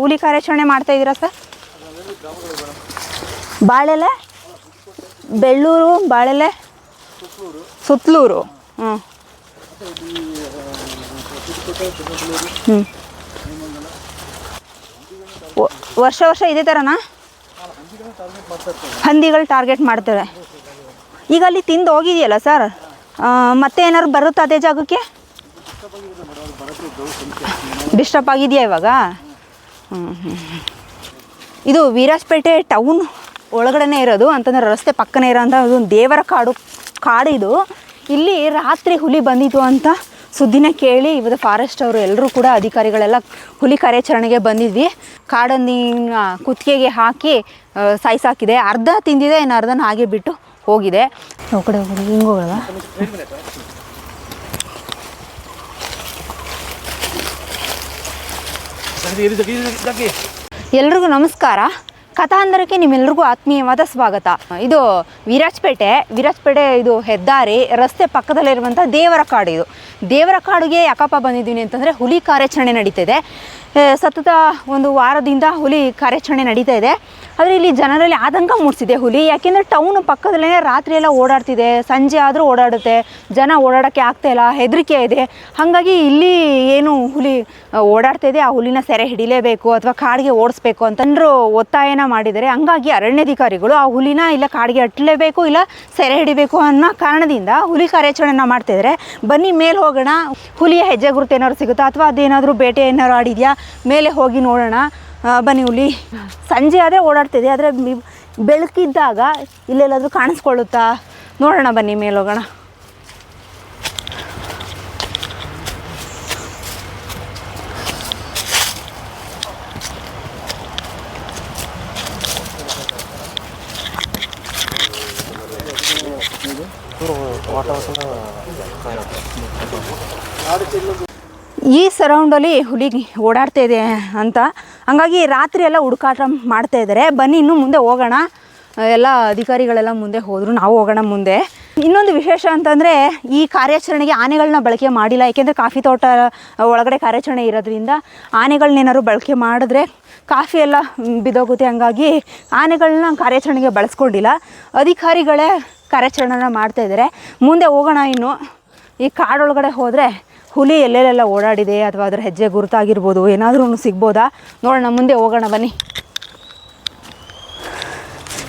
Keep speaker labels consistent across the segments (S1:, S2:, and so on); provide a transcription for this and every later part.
S1: ಹುಲಿ ಕಾರ್ಯಾಚರಣೆ ಮಾಡ್ತಾ ಇದ್ದೀರಾ ಸರ್? ಬಾಳೆಲೆ? ಬೆಳ್ಳೂರು, ಬಾಳೆಲೆ? ಸುತ್ತಲೂರು. ವರ್ಷ ವರ್ಷ ಇದೇ ಥರನಾ ಹಂದಿಗಳು ಟಾರ್ಗೆಟ್ ಮಾಡ್ತಾರೆ ಈಗ ಅಲ್ಲಿ ತಿಂದು ಹೋಗಿದೆಯಲ್ಲ ಸರ್? ಮತ್ತೆ ಏನಾದ್ರು ಬರುತ್ತಾ ಅದೇ ಜಾಗಕ್ಕೆ? ಡಿಸ್ಟರ್ಬ್ ಆಗಿದೆಯಾ ಇವಾಗ. ಇದು ವೀರಾಜ್ಪೇಟೆ ಟೌನ್ ಒಳಗಡೆನೇ ಇರೋದು, ಅಂತಂದ್ರೆ ರಸ್ತೆ ಪಕ್ಕನೇ ಇರೋಂಥ ಒಂದು ದೇವರ ಕಾಡು ಕಾಡು ಇದು ಇಲ್ಲಿ ರಾತ್ರಿ ಹುಲಿ ಬಂದಿತ್ತು ಅಂತ ಸುದ್ದಿನ ಕೇಳಿ ಇವತ್ತು ಫಾರೆಸ್ಟ್ ಅವರು ಎಲ್ಲರೂ ಕೂಡ ಅಧಿಕಾರಿಗಳೆಲ್ಲ ಹುಲಿ ಕಾರ್ಯಾಚರಣೆಗೆ ಬಂದಿದ್ವಿ. ಕಾಡನ್ನು ಕುತ್ತಿಗೆಗೆ ಹಾಕಿ ಸಾಯಿಸಾಕಿದೆ. ಅರ್ಧ ತಿಂದಿದೆ, ಇನ್ನು ಅರ್ಧನ ಹಾಗೆ ಬಿಟ್ಟು ಹೋಗಿದೆ. ಹಿಂಗೋಗಲ್ಲ ಎಲ್ರಿಗೂ ನಮಸ್ಕಾರ. ಕಥಾಂಧರಕ್ಕೆ ನಿಮ್ಮೆಲ್ರಿಗೂ ಆತ್ಮೀಯವಾದ ಸ್ವಾಗತ. ಇದು ವಿರಾಜ್ಪೇಟೆ. ವಿರಾಜ್ಪೇಟೆ ಇದು ಹೆದ್ದಾರಿ, ರಸ್ತೆ ಪಕ್ಕದಲ್ಲಿರುವಂಥ ದೇವರ ಕಾಡು ಇದು. ದೇವರ ಕಾಡಿಗೆ ಯಾಕಪ್ಪ ಬಂದಿದ್ದೀನಿ ಅಂತಂದರೆ ಹುಲಿ ಕಾರ್ಯಾಚರಣೆ ನಡೀತಾ ಇದೆ. ಸತತ ಒಂದು ವಾರದಿಂದ ಹುಲಿ ಕಾರ್ಯಾಚರಣೆ ನಡೀತಾ ಇದೆ. ಆದರೆ ಇಲ್ಲಿ ಜನರಲ್ಲಿ ಆತಂಕ ಮೂಡಿಸಿದೆ ಹುಲಿ. ಯಾಕೆಂದರೆ ಟೌನ್ ಪಕ್ಕದಲ್ಲೇ ರಾತ್ರಿ ಎಲ್ಲ ಓಡಾಡ್ತಿದೆ, ಸಂಜೆ ಆದರೂ ಓಡಾಡುತ್ತೆ, ಜನ ಓಡಾಡೋಕ್ಕೆ ಆಗ್ತಾ ಇಲ್ಲ, ಹೆದರಿಕೆ ಇದೆ. ಹಾಗಾಗಿ ಇಲ್ಲಿ ಏನು ಹುಲಿ ಓಡಾಡ್ತಾ ಇದೆ, ಆ ಹುಲಿನ ಸೆರೆ ಹಿಡಿಲೇಬೇಕು ಅಥವಾ ಕಾಡಿಗೆ ಓಡಿಸ್ಬೇಕು ಅಂತಂದ್ರು ಒತ್ತಾಯನ ಮಾಡಿದರೆ ಹಂಗಾಗಿ ಅರಣ್ಯಾಧಿಕಾರಿಗಳು ಆ ಹುಲಿನ ಇಲ್ಲ ಕಾಡಿಗೆ ಅಟ್ಟಲೇಬೇಕು, ಇಲ್ಲ ಸೆರೆ ಹಿಡಿಬೇಕು ಅನ್ನೋ ಕಾರಣದಿಂದ ಹುಲಿ ಕಾರ್ಯಾಚರಣೆನ ಮಾಡ್ತಿದ್ದಾರೆ ಬನ್ನಿ, ಮೇಲೆ ಹೋಗೋಣ. ಹುಲಿಯ ಹೆಜ್ಜೆ ಗುರುತು ಏನಾದ್ರು ಸಿಗುತ್ತಾ? ಅಥವಾ ಅದೇನಾದರೂ ಬೇಟೆ ಏನಾದ್ರು ಆಡಿದೆಯಾ? ಮೇಲೆ ಹೋಗಿ ನೋಡೋಣ. ಬನ್ನಿ ಹುಲಿ. ಸಂಜೆ ಆದರೆ ಓಡಾಡ್ತಿದೆ ಆದರೆ ಬೆಳಕಿದ್ದಾಗ ಇಲ್ಲೆಲ್ಲಾದರೂ ಕಾಣಿಸ್ಕೊಳ್ಳುತ್ತಾ? ನೋಡೋಣ ಬನ್ನಿ ಮೇಲೋಗೋಣ ಈ ಸರೌಂಡಲ್ಲಿ ಹುಲಿ ಓಡಾಡ್ತಾ ಇದೆ ಅಂತ ಹಂಗಾಗಿ ರಾತ್ರಿ ಎಲ್ಲ ಹುಡುಕಾಟ ಮಾಡ್ತಾ ಇದ್ದಾರೆ. ಬನ್ನಿ, ಇನ್ನೂ ಮುಂದೆ ಹೋಗೋಣ. ಎಲ್ಲ ಅಧಿಕಾರಿಗಳೆಲ್ಲ ಮುಂದೆ ಹೋದರು, ನಾವು ಹೋಗೋಣ ಮುಂದೆ. ಇನ್ನೊಂದು ವಿಶೇಷ ಅಂತಂದರೆ, ಈ ಕಾರ್ಯಾಚರಣೆಗೆ ಆನೆಗಳನ್ನ ಬಳಕೆ ಮಾಡಿಲ್ಲ. ಯಾಕೆಂದರೆ ಕಾಫಿ ತೋಟ ಒಳಗಡೆ ಕಾರ್ಯಾಚರಣೆ ಇರೋದ್ರಿಂದ ಆನೆಗಳನ್ನೇನಾದ್ರು ಬಳಕೆ ಮಾಡಿದ್ರೆ ಕಾಫಿ ಎಲ್ಲ ಬಿದ್ದೋಗುತ್ತೆ ಹಂಗಾಗಿ ಆನೆಗಳನ್ನ ಕಾರ್ಯಾಚರಣೆಗೆ ಬಳಸ್ಕೊಂಡಿಲ್ಲ. ಅಧಿಕಾರಿಗಳೇ ಕಾರ್ಯಾಚರಣೆನ ಮಾಡ್ತಾ ಇದ್ದಾರೆ. ಮುಂದೆ ಹೋಗೋಣ ಇನ್ನು. ಈ ಕಾಡೊಳಗಡೆ ಹೋದರೆ ಹುಲಿ ಎಲ್ಲೆಲ್ಲೆಲ್ಲ ಓಡಾಡಿದೆ ಅಥವಾ ಅದರ ಹೆಜ್ಜೆ ಗುರುತಾಗಿರ್ಬೋದು, ಏನಾದರೂ ಸಿಗ್ಬೋದಾ? ನೋಡೋಣ, ಮುಂದೆ ಹೋಗೋಣ, ಬನ್ನಿ.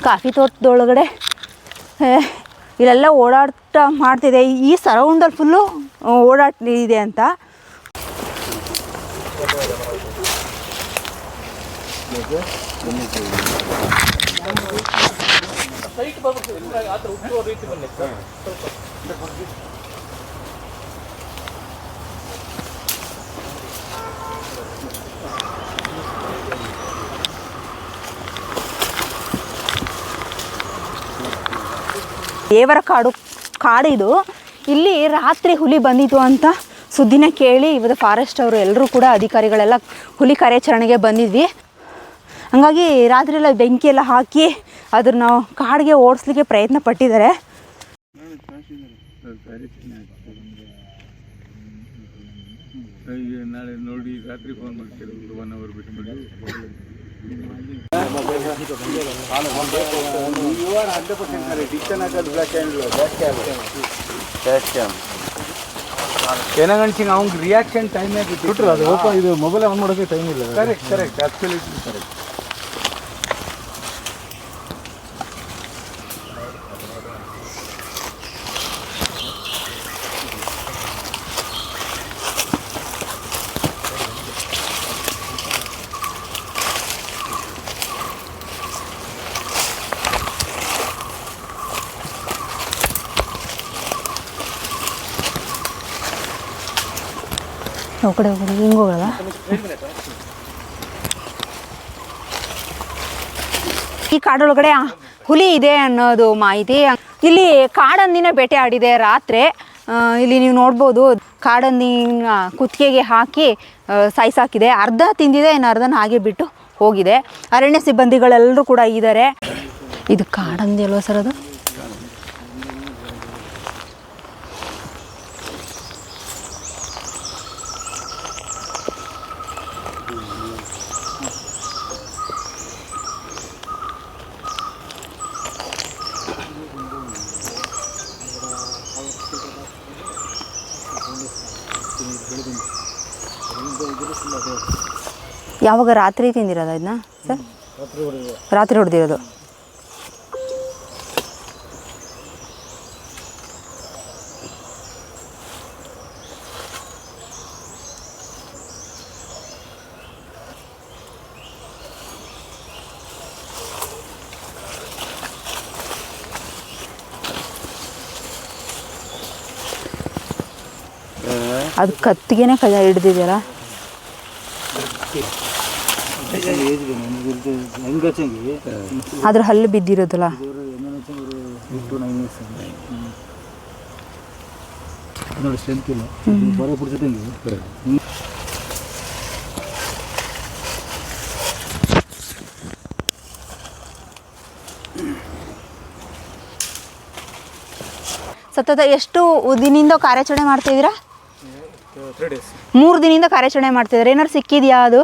S1: ಕಾಫಿ ತೋಟದೊಳಗಡೆ. ಇಲ್ಲೆಲ್ಲ ಓಡಾಟ ಮಾಡ್ತಿದೆ. ಈ ಸರೌಂಡಲ್ಲಿ ಫುಲ್ಲು ಓಡಾಟ ಇದೆ ಅಂತ. ದೇವರ ಕಾಡು, ಕಾಡಿದು. ಇಲ್ಲಿ ರಾತ್ರಿ ಹುಲಿ ಬಂದಿತು ಅಂತ ಸುದ್ದಿನ ಕೇಳಿ ಇವತ್ತು ಫಾರೆಸ್ಟ್ ಅವರು ಎಲ್ಲರೂ ಕೂಡ ಅಧಿಕಾರಿಗಳೆಲ್ಲ ಹುಲಿ ಕಾರ್ಯಾಚರಣೆಗೆ ಬಂದಿದ್ವಿ. ಹಂಗಾಗಿ ರಾತ್ರಿ ಎಲ್ಲ ಬೆಂಕಿ ಎಲ್ಲ ಹಾಕಿ ಅದ್ರ ನಾವು ಕಾಡಿಗೆ ಓಡಿಸ್ಲಿಕ್ಕೆ ಪ್ರಯತ್ನ ಪಟ್ಟಿದ್ದಾರೆ.
S2: ನಾಳೆ ನೋಡಿ, ರಾತ್ರಿ ಫೋನ್ ಮಾಡ್ತೀರಿ ಒನ್ ಅವರ್ ಬಿಟ್ಬಿಟ್ಟು ಏನಾಗಣ್ಸಿಂಗ್ ಅವ್ನಿಗೆ ರಿಯಾಕ್ಷನ್ ಟೈಮ್ ಆಗಿತ್ತು
S3: ಬಿಟ್ರೆ ಅದು ಓಪನ್ ಇದು ಮೊಬೈಲ್ ಆನ್ ಮಾಡೋಕೆ ಟೈಮ್ ಇಲ್ಲ
S2: ಕರೆಕ್ಟ್ ಕರೆಕ್ಟ್ ಅಬ್ಸಲ್ಯೂಟ್ಲಿ ಕರೆಕ್ಟ್
S1: ಕಡೆ ಹೋಗೋದು ಹಿಂಗೆ ಹೋಗೋದ ಈ ಕಾಡೊಳಗಡೆ ಹುಲಿ ಇದೆ ಅನ್ನೋದು ಮಾಹಿತಿ. ಇಲ್ಲಿ ಕಾಡಂದಿನ ಬೇಟೆ ಆಡಿದೆ ರಾತ್ರಿ. ಇಲ್ಲಿ ನೀವು ನೋಡ್ಬೋದು, ಕಾಡಂದಿನ ಕುತ್ತಿಗೆಗೆ ಹಾಕಿ ಸಾಯ್ಸಾಕಿದೆ. ಅರ್ಧ ತಿಂದಿದೆ, ಇನ್ನು ಅರ್ಧನ ಹಾಗೆ ಬಿಟ್ಟು ಹೋಗಿದೆ. ಅರಣ್ಯ ಸಿಬ್ಬಂದಿಗಳೆಲ್ಲರೂ ಕೂಡ ಇದ್ದಾರೆ. ಇದು ಕಾಡಂದಿ ಅಲ್ವಾ ಸರ್ ಅದು? ಯಾವಾಗ ರಾತ್ರಿ ತಿಂದಿರೋದು ಇದನ್ನ ಸರ್? ರಾತ್ರಿ ಹೊಡೆದಿರೋದು. ಅದು ಕತ್ತಿಗೆನೆ ಕೈ ಹಿಡ್ದಿದ್ಯಲ್ಲ ಅದ್ರ ಹಲ್ಲು ಬಿದ್ದಿರೋದಲ್ಲ? ಸತತ ಎಷ್ಟು ದಿನಿಂದ ಕಾರ್ಯಾಚರಣೆ ಮಾಡ್ತಾ ಇದ್ದೀರಾ?
S3: ತ್ರೀ ಡೇಸ್
S1: ಮೂರು ದಿನದಿಂದ ಕಾರ್ಯಾಚರಣೆ ಮಾಡ್ತಿದ್ದಾರೆ ಏನಾರು ಸಿಕ್ಕಿದ್ಯಾ ಅದು?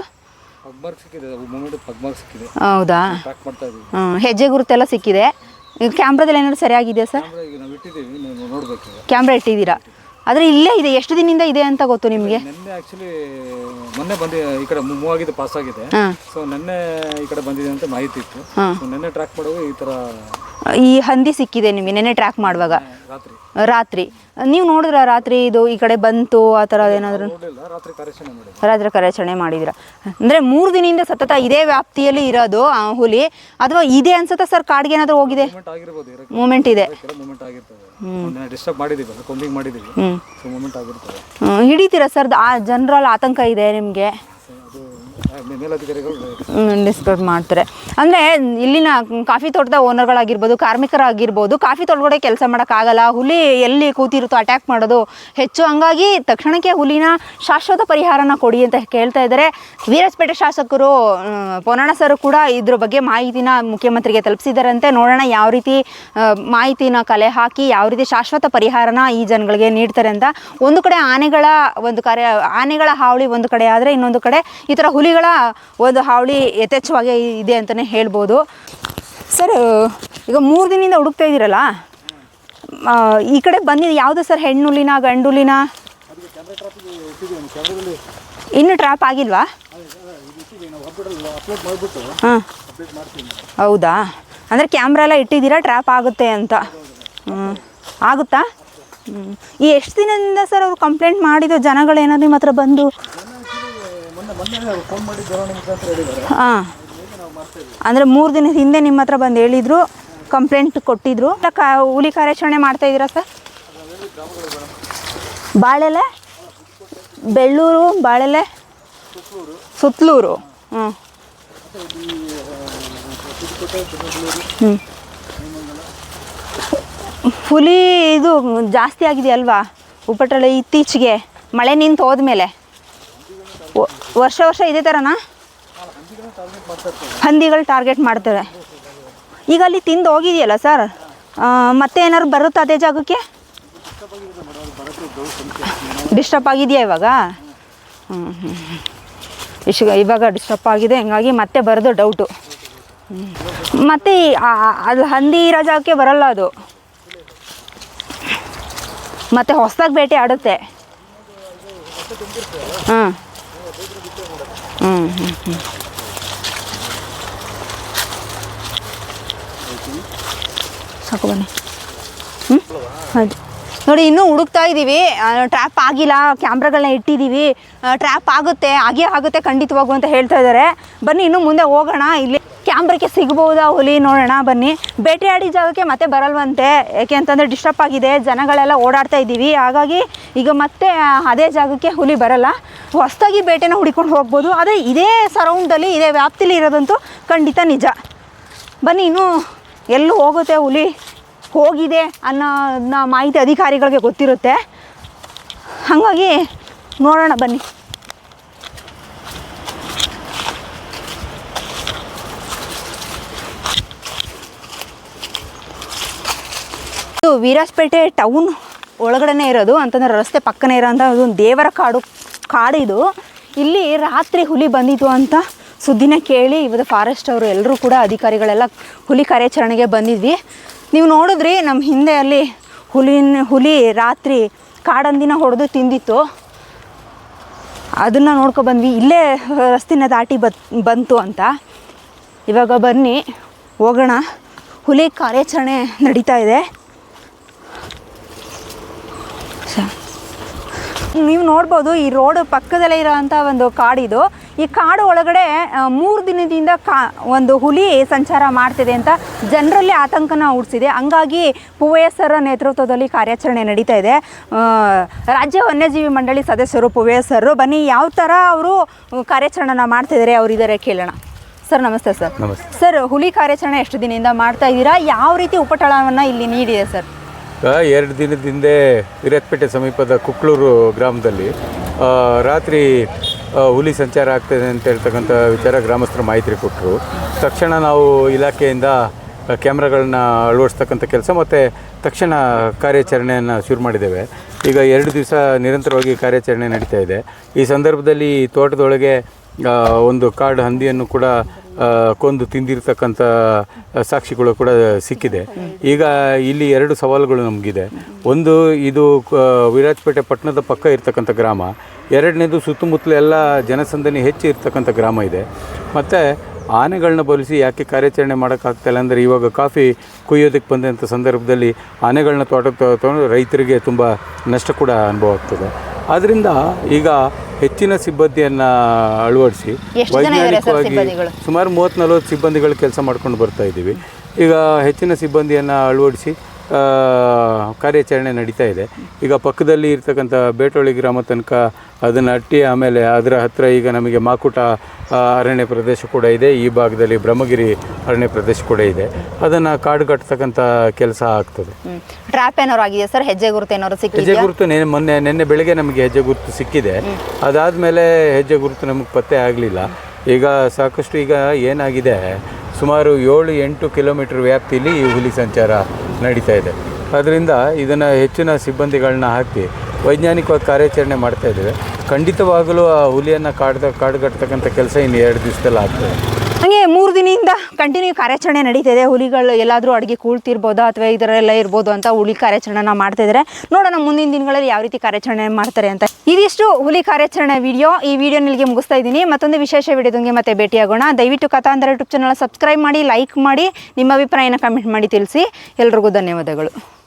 S3: ಪಗ್ಮಾರ್ಕ್ ಸಿಕ್ಕಿದೆ ಮೂಮೆಂಟ್ ಪಗ್ಮಾರ್ಕ್ ಸಿಕ್ಕಿದೆ.
S1: ಹೌದಾ?
S3: ಟ್ರ್ಯಾಕ್ ಮಾಡ್ತಾ ಇದ್ದೀವಿ
S1: ಹ್ಮ್, ಹೆಜ್ಜೆ ಗುರುತೆಲ್ಲ ಸಿಕ್ಕಿದೆ. ಈಗ ಕ್ಯಾಮ್ರಾದಲ್ಲಿ ಏನಾದ್ರು ಸರಿಯಾಗಿದೆಯಾ ಸರ್?
S3: ಕ್ಯಾಮ್ರಾ ಈಗ ನಾವು ಇಟ್ಟಿದ್ದೀವಿ ನೀವು ನೋಡ್ಬೇಕು ಈಗ.
S1: ಕ್ಯಾಮ್ರಾ ಇಟ್ಟಿದ್ದೀರಾ? ಆದರೆ ಇಲ್ಲೇ ಇದೆ. ಎಷ್ಟು ದಿನದಿಂದ ಇದೆ ಅಂತ ಗೊತ್ತು ನಿಮಗೆ?
S3: ನಿನ್ನೆ ಆ್ಯಕ್ಚುಲಿ ಮೊನ್ನೆ ಬಂದು ಈ ಕಡೆ ಮೂವ್ ಆಗಿದೆ ಪಾಸ್ ಆಗಿದೆ.
S1: ಹಾಂ.
S3: ಸೊ ನಿನ್ನೆ ಈ ಕಡೆ ಬಂದಿದೆ ಅಂತ ಮಾಹಿತಿ ಇತ್ತು.
S1: ಹಾಂ.
S3: ಸೊ ನಿನ್ನೆ ಟ್ರ್ಯಾಕ್ ಮಾಡುವಾಗ ಈ ಥರ
S1: ಈ ಹಂದಿ ಸಿಕ್ಕಿದೆ ನಿಮಗೆ ನೆನೆ ಟ್ರ್ಯಾಕ್ ಮಾಡುವಾಗ.
S3: ರಾತ್ರಿ.
S1: ನೀವು ನೋಡಿದ್ರ ರಾತ್ರಿ ಇದು ಈ ಕಡೆ ಬಂತು ಆ ಥರ ಏನಾದರೂ?
S3: ರಾತ್ರಿ ಕಾರ್ಯಾಚರಣೆ
S1: ಮಾಡಿದ್ರ ಅಂದರೆ ಮೂರು ದಿನದಿಂದ ಸತತ ಇದೇ ವ್ಯಾಪ್ತಿಯಲ್ಲಿ ಇರೋದು ಆ ಹುಲಿ ಅಥವಾ ಇದೆ ಅನ್ಸುತ್ತಾ ಸರ್ ಕಾಡಿಗೆ ಏನಾದರೂ ಹೋಗಿದೆ?
S3: ಮೂಮೆಂಟ್
S1: ಇದೆ. ಹಿಡಿತೀರಾ ಸರ್? ಆ ಜನರಲ್ ಆತಂಕ ಇದೆ ನಿಮಗೆ. ಡಿಸ್ಕಸ್ ಮಾಡ್ತಾರೆ. ಅಂದರೆ ಇಲ್ಲಿನ ಕಾಫಿ ತೋಟದ ಓನರ್ಗಳಾಗಿರ್ಬೋದು ಕಾರ್ಮಿಕರಾಗಿರ್ಬೋದು, ಕಾಫಿ ತೋಟಗಡೆ ಕೆಲಸ ಮಾಡೋಕ್ಕಾಗಲ್ಲ, ಹುಲಿ ಎಲ್ಲಿ ಕೂತಿರುತ್ತೋ ಅಟ್ಯಾಕ್ ಮಾಡೋದು, ಹೆಚ್ಚು ಹಂಗಾಗಿ ತಕ್ಷಣಕ್ಕೆ ಹುಲಿನ ಶಾಶ್ವತ ಪರಿಹಾರನ ಕೊಡಿ ಅಂತ ಕೇಳ್ತಾ ಇದ್ದಾರೆ. ವೀರಸ್ಪೇಟೆ ಶಾಸಕರು ಪೊನ್ನಣ ಸರ್ ಕೂಡ ಇದ್ರ ಬಗ್ಗೆ ಮಾಹಿತಿನ ಮುಖ್ಯಮಂತ್ರಿಗೆ ತಲುಪಿಸಿದಾರಂತೆ. ನೋಡೋಣ ಯಾವ ರೀತಿ ಮಾಹಿತಿನ ಕಲೆ ಹಾಕಿ ಯಾವ ರೀತಿ ಶಾಶ್ವತ ಪರಿಹಾರನ ಈ ಜನಗಳಿಗೆ ನೀಡ್ತಾರೆ ಅಂತ. ಒಂದು ಕಡೆ ಆನೆಗಳ ಒಂದು ಕಾರ್ಯ, ಆನೆಗಳ ಹಾವಳಿ ಒಂದು ಕಡೆ ಆದರೆ ಇನ್ನೊಂದು ಕಡೆ ಈ ಥರ ಹುಲಿಗಳ ಒಂದು ಹಾವಳಿ ಯಥೇಚ್ಛವಾಗಿ ಇದೆ ಅಂತಲೇ ಹೇಳ್ಬೋದು. ಸರ್, ಈಗ ಮೂರು ದಿನದಿಂದ ಹುಡುಕ್ತಾ ಇದ್ದೀರಲ್ಲ? ಈ ಕಡೆ ಬಂದಿದೆ ಯಾವುದು ಸರ್? ಹೆಣ್ಣುಲಿನ ಗಂಡುಲಿನ ಇನ್ನು ಟ್ರ್ಯಾಪ್ ಆಗಿಲ್ವಾ? ಹಾಂ. ಹೌದಾ? ಅಂದರೆ ಕ್ಯಾಮ್ರಾ ಎಲ್ಲ ಇಟ್ಟಿದ್ದೀರಾ? ಟ್ರ್ಯಾಪ್ ಆಗುತ್ತೆ ಅಂತ. ಹ್ಞೂ ಆಗುತ್ತಾ? ಹ್ಞೂ ಈ ಎಷ್ಟು ದಿನದಿಂದ ಸರ್ ಅವರು ಕಂಪ್ಲೇಂಟ್ ಮಾಡಿದ್ದು? ಜನಗಳೇನಾದ್ರು ನಿಮ್ಮ ಹತ್ರ ಬಂದು
S3: ಮೊನ್ನೆ ಮೊನ್ನೆ ಫೋನ್ ಮಾಡಿ ಜವಾನಿ ಮುಖಾಂತರ ಹೇಳಿದ್ದಾರೆ
S1: ಹಾಂ. ಅಂದರೆ ಮೂರು ದಿನದ ಹಿಂದೆ ನಿಮ್ಮ ಹತ್ರ ಬಂದು ಹೇಳಿದ್ರು ಕಂಪ್ಲೇಂಟ್ ಕೊಟ್ಟಿದ್ರು. ಕಾ ಹುಲಿ ಕಾರ್ಯಾಚರಣೆ ಮಾಡ್ತಾ ಇದ್ದೀರಾ ಸರ್? ಬಾಳೆಲೆ, ಬೆಳ್ಳೂರು, ಬಾಳೆಲೆ, ಸುತ್ತಲೂರು. ಹ್ಞೂ ಹ್ಞೂ ಹುಲಿ ಇದು ಜಾಸ್ತಿ ಆಗಿದೆ ಅಲ್ವಾ ಉಪ್ಪಟ್ಟಳ ಇತ್ತೀಚೆಗೆ ಮಳೆ ನಿಂತು ಹೋದ್ಮೇಲೆ. ವರ್ಷ ವರ್ಷ ಇದೇ ಥರನಾ ಹಂದಿಗಳು ಟಾರ್ಗೆಟ್ ಮಾಡ್ತಾರೆ ಈಗ ಅಲ್ಲಿ ತಿಂದು ಹೋಗಿದೆಯಲ್ಲ ಸರ್ ಮತ್ತೆ ಏನಾದ್ರು ಬರುತ್ತಾ ಅದೇ ಜಾಗಕ್ಕೆ? ಡಿಸ್ಟರ್ಬ್ ಆಗಿದೆಯಾ ಇವಾಗ? ಹ್ಞೂ ಹ್ಞೂ ಇಷ್ಟು ಇವಾಗ ಡಿಸ್ಟರ್ಬ್ ಆಗಿದೆ, ಹಂಗಾಗಿ ಮತ್ತೆ ಬರೋದು ಡೌಟು ಮತ್ತು ಅದು ಹಂದಿ ಇರೋ ಜಾಗಕ್ಕೆ ಬರಲ್ಲ ಅದು. ಮತ್ತೆ ಹೊಸದಾಗಿ ಭೇಟಿ ಆಡುತ್ತೆ. ಹಾಂ ಹ್ಞೂ ಹ್ಞೂ ಹ್ಞೂ ಸಾಕು ಬನ್ನಿ. ಹ್ಞೂ ನೋಡಿ, ಇನ್ನೂ ಹುಡುಕ್ತಾ ಇದ್ದೀವಿ ಟ್ರ್ಯಾಪ್ ಆಗಿಲ್ಲ ಕ್ಯಾಮ್ರಾಗಳನ್ನ ಇಟ್ಟಿದ್ದೀವಿ ಟ್ರ್ಯಾಪ್ ಆಗುತ್ತೆ ಆಗೇ ಆಗುತ್ತೆ, ಖಂಡಿತವಾಗೂ ಅಂತ ಹೇಳ್ತಾ ಇದ್ದಾರೆ ಬನ್ನಿ, ಇನ್ನೂ ಮುಂದೆ ಹೋಗೋಣ. ಇಲ್ಲಿ ಕ್ಯಾಮ್ರಕ್ಕೆ ಸಿಗ್ಬೋದಾ ಹುಲಿ? ನೋಡೋಣ, ಬನ್ನಿ. ಬೇಟೆಯಾಡಿ ಜಾಗಕ್ಕೆ ಮತ್ತೆ ಬರಲ್ವಂತೆ. ಯಾಕೆ ಅಂತಂದರೆ ಡಿಸ್ಟರ್ಬ್ ಆಗಿದೆ. ಜನಗಳೆಲ್ಲ ಓಡಾಡ್ತಾ ಇದ್ದೀವಿ. ಹಾಗಾಗಿ ಈಗ ಮತ್ತೆ ಅದೇ ಜಾಗಕ್ಕೆ ಹುಲಿ ಬರಲ್ಲ. ಹೊಸದಾಗಿ ಬೇಟೆನ ಹುಡಿಕೊಂಡು ಹೋಗ್ಬೋದು. ಆದರೆ ಇದೇ ಸರೌಂಡಲ್ಲಿ ಇದೇ ವ್ಯಾಪ್ತಿಲಿ ಇರೋದಂತೂ ಖಂಡಿತ ನಿಜ. ಬನ್ನಿ, ಇನ್ನೂ ಎಲ್ಲೂ ಹೋಗುತ್ತೆ ಹುಲಿ? ಹೋಗಿದೆ ಅನ್ನೋ ಮಾಹಿತಿ ಅಧಿಕಾರಿಗಳಿಗೆ ಗೊತ್ತಿರುತ್ತೆ. ಹಾಗಾಗಿ ನೋಡೋಣ, ಬನ್ನಿ. ಇದು ವೀರಾಜ್ಪೇಟೆ ಟೌನ್ ಒಳಗಡೆನೇ ಇರೋದು, ಅಂತಂದ್ರೆ ರಸ್ತೆ ಪಕ್ಕನೇ ಇರೋಂಥ ಒಂದು ದೇವರ ಕಾಡು ಕಾಡಿದು ಇಲ್ಲಿ ರಾತ್ರಿ ಹುಲಿ ಬಂದಿತ್ತು ಅಂತ ಸುದ್ದಿನ ಕೇಳಿ ಇವತ್ತು ಫಾರೆಸ್ಟ್ ಅವರು ಎಲ್ಲರೂ ಕೂಡ ಅಧಿಕಾರಿಗಳೆಲ್ಲ ಹುಲಿ ಕಾರ್ಯಾಚರಣೆಗೆ ಬಂದಿದ್ವಿ. ನೀವು ನೋಡಿದ್ರಿ ನಮ್ಮ ಹಿಂದೆ ಅಲ್ಲಿ ಹುಲಿನ, ಹುಲಿ ರಾತ್ರಿ ಕಾಡಂದಿನ ಹೊಡೆದು ತಿಂದಿತ್ತು. ಅದನ್ನು ನೋಡ್ಕೊ ಬಂದ್ವಿ. ಇಲ್ಲೇ ರಸ್ತೆನ ದಾಟಿ ಬತ್, ಬಂತು ಅಂತ. ಇವಾಗ ಬನ್ನಿ, ಹೋಗೋಣ. ಹುಲಿ ಕಾರ್ಯಾಚರಣೆ ನಡೀತಾ ಇದೆ. ನೀವು ನೋಡ್ಬೋದು ಈ ರೋಡ್ ಪಕ್ಕದಲ್ಲೇ ಇರೋವಂಥ ಒಂದು ಕಾಡಿದು. ಈ ಕಾಡು ಒಳಗಡೆ ಮೂರು ದಿನದಿಂದ ಕಾ ಒಂದು ಹುಲಿ ಸಂಚಾರ ಮಾಡ್ತಿದೆ ಅಂತ ಜನರಲ್ಲಿ ಆತಂಕನ ಹುಡ್ಸಿದೆ ಹಂಗಾಗಿ ಪುವೇಸರ ನೇತೃತ್ವದಲ್ಲಿ ಕಾರ್ಯಾಚರಣೆ ನಡೀತಾ ಇದೆ. ರಾಜ್ಯ ವನ್ಯಜೀವಿ ಮಂಡಳಿ ಸದಸ್ಯರು ಪುವೇಸರು ಬನ್ನಿ ಯಾವ ಥರ ಅವರು ಕಾರ್ಯಾಚರಣೆನ ಮಾಡ್ತಿದ್ದಾರೆ ಅವರಿದ್ದಾರೆ ಕೇಳೋಣ. ಸರ್ ನಮಸ್ತೆ ಸರ್. ಸರ್ ಹುಲಿ ಕಾರ್ಯಾಚರಣೆ ಎಷ್ಟು ದಿನದಿಂದ ಮಾಡ್ತಾ ಇದ್ದೀರಾ? ಯಾವ ರೀತಿ ಉಪಟಳವನ್ನು ಇಲ್ಲಿ ನೀಡಿದೆ ಸರ್?
S2: ಎರಡು ದಿನದ ಹಿಂದೆ ವಿರಾಜಪೇಟೆ ಸಮೀಪದ ಕುಕ್ಳೂರು ಗ್ರಾಮದಲ್ಲಿ ರಾತ್ರಿ ಹುಲಿ ಸಂಚಾರ ಆಗ್ತದೆ ಅಂತ ಹೇಳ್ತಕ್ಕಂಥ ವಿಚಾರ ಗ್ರಾಮಸ್ಥರು ಮಾಹಿತಿ ಕೊಟ್ಟರು. ತಕ್ಷಣ ನಾವು ಇಲಾಖೆಯಿಂದ ಕ್ಯಾಮ್ರಾಗಳನ್ನ ಅಳವಡಿಸ್ತಕ್ಕಂಥ ಕೆಲಸ ಮತ್ತು ತಕ್ಷಣ ಕಾರ್ಯಾಚರಣೆಯನ್ನು ಶುರು ಮಾಡಿದ್ದೇವೆ. ಈಗ ಎರಡು ದಿವಸ ನಿರಂತರವಾಗಿ ಕಾರ್ಯಾಚರಣೆ ನಡೀತಾ ಇದೆ. ಈ ಸಂದರ್ಭದಲ್ಲಿ ತೋಟದೊಳಗೆ ಒಂದು ಕಾಡು ಹಂದಿಯನ್ನು ಕೂಡ ಕೊಂದು ತಿಂದಿರ್ತಕ್ಕಂಥ ಸಾಕ್ಷಿಗಳು ಕೂಡ ಸಿಕ್ಕಿದೆ. ಈಗ ಇಲ್ಲಿ ಎರಡು ಸವಾಲುಗಳು ನಮಗಿದೆ. ಒಂದು, ಇದು ವಿರಾಜಪೇಟೆ ಪಟ್ಟಣದ ಪಕ್ಕ ಇರ್ತಕ್ಕಂಥ ಗ್ರಾಮ. ಎರಡನೇದು, ಸುತ್ತಮುತ್ತಲು ಎಲ್ಲ ಜನಸಂದಣಿ ಹೆಚ್ಚು ಇರ್ತಕ್ಕಂಥ ಗ್ರಾಮ ಇದೆ. ಮತ್ತು ಆನೆಗಳನ್ನ ಬಲಿಸಿ ಯಾಕೆ ಕಾರ್ಯಾಚರಣೆ ಮಾಡೋಕ್ಕಾಗ್ತಾಯಿಲ್ಲ ಅಂದರೆ ಇವಾಗ ಕಾಫಿ ಕುಯ್ಯೋದಕ್ಕೆ ಬಂದಂಥ ಸಂದರ್ಭದಲ್ಲಿ ಆನೆಗಳನ್ನ ತೋಟಕ್ಕೆ ತೊಗೊಂಡು ರೈತರಿಗೆ ತುಂಬ ನಷ್ಟ ಕೂಡ ಅನುಭವ ಆಗ್ತದೆ. ಆದ್ದರಿಂದ ಈಗ ಹೆಚ್ಚಿನ ಸಿಬ್ಬಂದಿಯನ್ನು ಅಳವಡಿಸಿ
S1: ಎಷ್ಟು ಜನ ಇದ್ದಾರೆ ಸರ್
S2: ವೈಜ್ಞಾನಿಕವಾಗಿ
S1: ಸಿಬ್ಬಂದಿಗಳು?
S2: ಸುಮಾರು ಮೂವತ್ತು ನಲ್ವತ್ತು ಸಿಬ್ಬಂದಿಗಳು ಕೆಲಸ ಮಾಡ್ಕೊಂಡು ಬರ್ತಾ ಇದ್ದೀವಿ ಈಗ ಹೆಚ್ಚಿನ ಸಿಬ್ಬಂದಿಯನ್ನು ಅಳವಡಿಸಿ ಕಾರ್ಯಾಚರಣೆ ನಡೀತಾ ಇದೆ. ಈಗ ಪಕ್ಕದಲ್ಲಿ ಇರ್ತಕ್ಕಂಥ ಬೇಟೋಳಿ ಗ್ರಾಮ ತನಕ ಅದನ್ನು ಅಟ್ಟಿ ಆಮೇಲೆ ಅದರ ಹತ್ತಿರ ಈಗ ನಮಗೆ ಮಾಕುಟ ಅರಣ್ಯ ಪ್ರದೇಶ ಕೂಡ ಇದೆ. ಈ ಭಾಗದಲ್ಲಿ ಬ್ರಹ್ಮಗಿರಿ ಅರಣ್ಯ ಪ್ರದೇಶ ಕೂಡ ಇದೆ. ಅದನ್ನು ಕಾಡು ಕಟ್ಟತಕ್ಕಂಥ ಕೆಲಸ ಆಗ್ತದೆ.
S1: ಟ್ರ್ಯಾಪ್ ಏನಾರು ಆಗಿದೆ ಸರ್? ಹೆಜ್ಜೆ ಗುರುತು ಏನಾರು
S2: ಹೆಜ್ಜೆ
S1: ಸಿಕ್ಕಿದೆಯಾ
S2: ಗುರುತು ಮೊನ್ನೆ ನಿನ್ನೆ ಬೆಳಗ್ಗೆ ನಮಗೆ ಹೆಜ್ಜೆ ಗುರುತು ಸಿಕ್ಕಿದೆ. ಅದಾದಮೇಲೆ ಹೆಜ್ಜೆ ಗುರುತು ನಮಗೆ ಪತ್ತೆ ಆಗಲಿಲ್ಲ. ಈಗ ಸಾಕಷ್ಟು ಈಗ ಏನಾಗಿದೆ ಸುಮಾರು ಏಳು ಎಂಟು ಕಿಲೋಮೀಟರ್ ವ್ಯಾಪ್ತಿಯಲ್ಲಿ ಈ ಹುಲಿ ಸಂಚಾರ ನಡೀತಾ ಇದೆ. ಅದರಿಂದ ಇದನ್ನು ಹೆಚ್ಚಿನ ಸಿಬ್ಬಂದಿಗಳನ್ನ ಹಾಕಿ ವೈಜ್ಞಾನಿಕವಾಗಿ ಕಾರ್ಯಾಚರಣೆ ಮಾಡ್ತಾ ಇದ್ದೇವೆ. ಖಂಡಿತವಾಗಲೂ ಆ ಹುಲಿಯನ್ನು ಕಾಡ್ದ ಕಾಡುಗಟ್ಟತಕ್ಕಂಥ ಕೆಲಸ ಇನ್ನು ಎರಡು ದಿವಸದಲ್ಲಿ ಆಗ್ತದೆ.
S1: ಹಂಗೆ ಮೂರು ದಿನದಿಂದ ಕಂಟಿನ್ಯೂ ಕಾರ್ಯಾಚರಣೆ ನಡೀತಿದೆ ಹುಲಿಗಳು ಎಲ್ಲಾದರೂ ಅಡುಗೆ ಕೂಳ್ತಿರ್ಬೋದಾ ಅಥವಾ ಇದರೆಲ್ಲ ಇರ್ಬೋದು ಅಂತ ಹುಲಿ ಕಾರ್ಯಾಚರಣೆನ ಮಾಡ್ತಾ ಇದ್ದಾರೆ ನೋಡೋಣ ಮುಂದಿನ ದಿನಗಳಲ್ಲಿ ಯಾವ ರೀತಿ ಕಾರ್ಯಾಚರಣೆ ಮಾಡ್ತಾರೆ ಅಂತ. ಇದಿಷ್ಟು ಹುಲಿ ಕಾರ್ಯಾಚರಣೆ ವಿಡಿಯೋ ಈ ವಿಡಿಯೋ ನಿಮಗೆ ಮುಗಿಸ್ತಾ ಇದ್ದೀನಿ. ಮತ್ತೊಂದು ವಿಶೇಷ ವಿಡಿಯೋದಂಗೆ ಮತ್ತೆ ಭೇಟಿಯಾಗೋಣ. ದಯವಿಟ್ಟು ಕಥಾಂತರ ಯೂಟ್ಯೂಬ್ ಚಾನಲ್ ಸಬ್ಸ್ಕ್ರೈಬ್ ಮಾಡಿ ಲೈಕ್ ಮಾಡಿ, ನಿಮ್ಮ ಅಭಿಪ್ರಾಯನ ಕಮೆಂಟ್ ಮಾಡಿ ತಿಳಿಸಿ. ಎಲ್ರಿಗೂ ಧನ್ಯವಾದಗಳು.